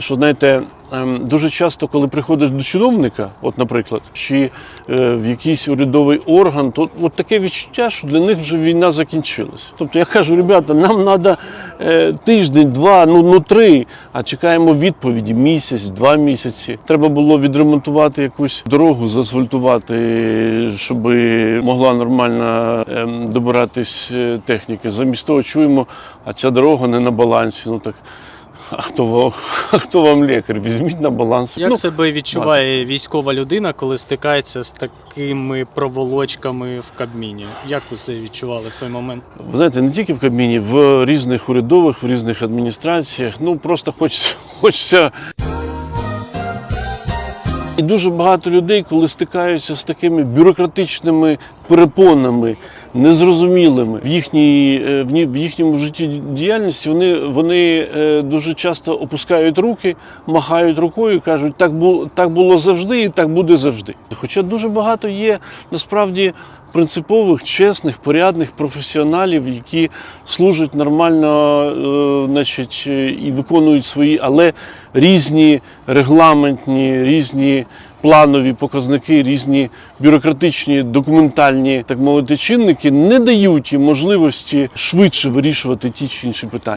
Що знаєте, ем, дуже часто, коли приходиш до чиновника, от, наприклад, чи е, в якийсь урядовий орган, то от таке відчуття, що для них вже війна закінчилась. Тобто я кажу, ребята, нам треба тиждень, два, ну, ну три, а чекаємо відповіді місяць, два місяці. Треба було відремонтувати якусь дорогу, заасфальтувати, щоб могла нормально ем, добиратись е, техніки. Замість того чуємо, а ця дорога не на балансі. Ну так. А хто вам, а хто вам лікар? Візьміть на баланс. Як Ну, себе відчуває військова людина, коли стикається з такими проволочками в Кабміні? Як ви це відчували в той момент? Ви знаєте, не тільки в Кабміні, в різних урядових, в різних адміністраціях. Ну просто хочеться, хочеться. Дуже багато людей, коли стикаються з такими бюрократичними перепонами, незрозумілими в їхній е, в їхньому житті діяльності, вони, вони е, дуже часто опускають руки, махають рукою, кажуть, так було так було завжди, і так буде завжди. Хоча дуже багато є насправді принципових, чесних, порядних професіоналів, які служать нормально, е, значить, е, і виконують свої, але різні регламентні, різні планові показники, різні бюрократичні, документальні, так мовити, чинники не дають їм можливості швидше вирішувати ті чи інші питання.